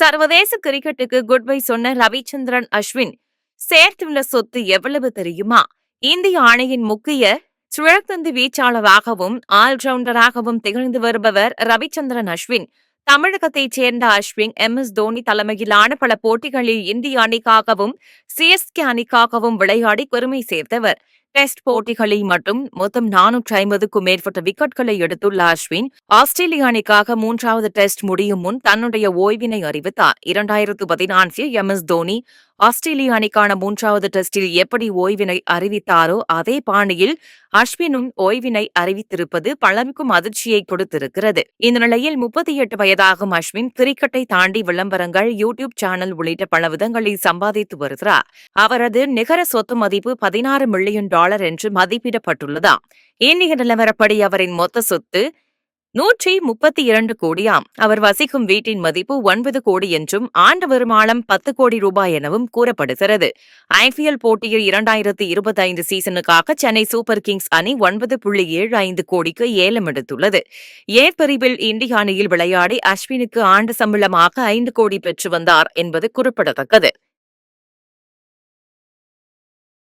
சர்வதேச கிரிக்கெட்டுக்கு good bye சொன்ன ரவிச்சந்திரன் அஸ்வின். சேர்த்துள்ள சொத்து எவ்வளவு தெரியுமா? இந்திய அணியின் முக்கிய சுழற்தந்து வீச்சாளராகவும் ஆல்ரவுண்டராகவும் திகழ்ந்து வருபவர் ரவிச்சந்திரன் அஸ்வின். தமிழகத்தைச் சேர்ந்த அஸ்வின் எம். எஸ். தோனி தலைமையிலான பல போட்டிகளில் இந்திய அணிக்காகவும் சிஎஸ்கே அணிக்காகவும் விளையாடி பெருமை சேர்த்தவர். டெஸ்ட் போட்டிகளில் மட்டும் மொத்தம் நானூற்றி ஐம்பதுக்கும் மேற்பட்ட விக்கெட்களை எடுத்துள்ள அஸ்வின் ஆஸ்திரேலிய அணிக்காக மூன்றாவது டெஸ்ட் முடியும் முன் தன்னுடைய ஓய்வினை அறிவித்தார். இரண்டாயிரத்து பதினான்கில் எம் எஸ் தோனி ஆஸ்திரேலிய அணிக்கான மூன்றாவது டெஸ்டில் எப்படி ஓய்வினை அறிவித்தாரோ அதே பாணியில் அஸ்வினும் ஓய்வினை அறிவித்திருப்பது பலருக்கும் அதிர்ச்சியை கொடுத்திருக்கிறது. இந்த நிலையில் முப்பத்தி எட்டு வயதாகும் அஸ்வின் கிரிக்கெட்டை தாண்டி விளம்பரங்கள் யூடியூப் சேனல் உள்ளிட்ட பல விதங்களில் சம்பாதித்து வருகிறார். அவரது நிகர சொத்து மதிப்பு பதினாறு மில்லியன் டாலர் என்று மதிப்பிடப்பட்டுள்ளதாம். இந்திய நிலவரப்படி அவரின் மொத்த சொத்து நூற்றி முப்பத்தி இரண்டு கோடியாம். அவர் வசிக்கும் வீட்டின் மதிப்பு ஒன்பது கோடி என்றும் ஆண்டு வருமானம் பத்து கோடி ரூபாய் எனவும் கூறப்படுகிறது. ஐபிஎல் போட்டியில் இரண்டாயிரத்தி இருபத்தி ஐந்து சீசனுக்காக சென்னை சூப்பர் கிங்ஸ் அணி ஒன்பது புள்ளி ஏழு ஐந்து கோடிக்கு ஏலம் எடுத்துள்ளது. ஏ பிரிவில் இந்திய அணியில் விளையாடி அஸ்வினுக்கு ஆண்டு சம்பளமாக ஐந்து கோடி பெற்று வந்தார் என்பது குறிப்பிடத்தக்கது.